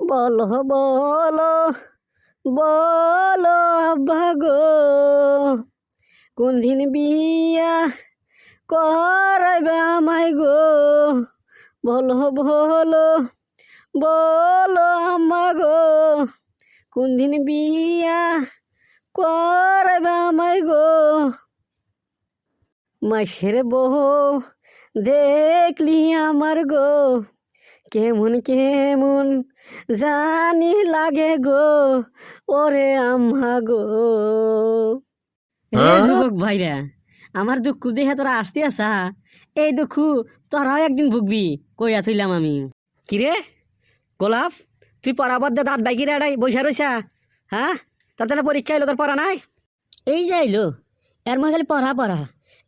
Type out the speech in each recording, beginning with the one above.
বলো বলো বলো আব্বা গো কোন দিন বিয়া করাইবে আমায় গো? বলো বলো বলো আম্মা গো কোন দিন বিয়া করাইবে আমায় গো? মাসের বউ দেখলি আমার গো কেমন কেমন জানি লাগে গো ওরে আম্মা গো। হে যুবক ভাইরা আমার দুঃখ দেখে তোরা আসতে আসা। এই দুঃখ তোরাও একদিন ভুগবি কইয়া থইলাম আমি। কিরে গোলাপ তুই পড়াবার দে দাঁত বাইকিরে এড়াই বৈশা রইসা। হ্যাঁ? তোর তাহলে পরীক্ষা এলো তোর পড়া নাই? এই যে আইলো এর মধ্যে খালি পড়া পড়া।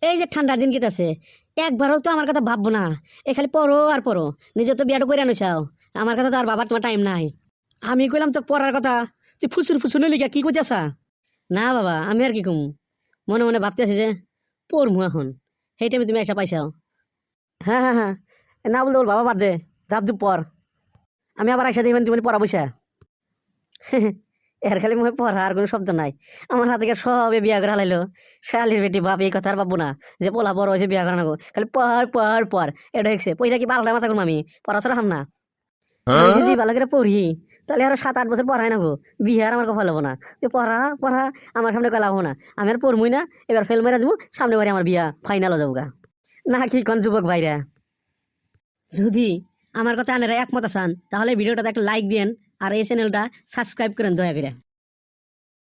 এই যে ঠান্ডার দিন কেটেছে একবারও তো আমার কথা ভাববো না। এ খালি পড়ো আর পড়ো। নিজে তো বিয়াটা করে আনুছাও আমার কথা তো আর বাবার তোমার টাইম নাই। আমি কইলাম তো পড়ার কথা। তুই ফুসুর ফুসুর লিখা কি করতেছা না বাবা, আমি আর কি কম? মনে মনে ভাবতে আছি যে পড়মু এখন। সেই টাইমে তুমি একটা পাইছাও। হ্যাঁ হ্যাঁ হ্যাঁ। না বলতে বল বাবা বাদ দে। ধাপ ধুপ পর আমি আবার একসাথে ইভেন তুমি পড়া বসা এর খালি মুখে পড়া আর কোনো শব্দ নাই। আমার হাতে গিয়ে সবে বিয়া করে হালাইলো। শালির বেটি বাপ এই কথা আর ভাববো না যে পোলা বড় হয়েছে বিয়া করে নাগো খালি পর পর পর এটা হচ্ছে পয়সা কি পাল্টা মাথা করব আমি পড়াশোনা হাম না। যদি ভালো করে পড়ি তাহলে আরও সাত আট বছর পড়াই নাগো বিয়ে আর আমার কপাল হব না। তুই পড়া পড়া আমার সামনে কলা হব না। আমি আর পড়মুই না এবার ফেল মেরে দেবো সামনে বাড়ি আমার বিয়া ফাইনাল যাব গা। না কি কোন যুবক ভাইরা। যদি আমার কথা আনারা একমত আসান তাহলে ভিডিওটাতে একটা লাইক দিয়েন আর এই চ্যানেলটা সাবস্ক্রাইব করেন দয়া করে।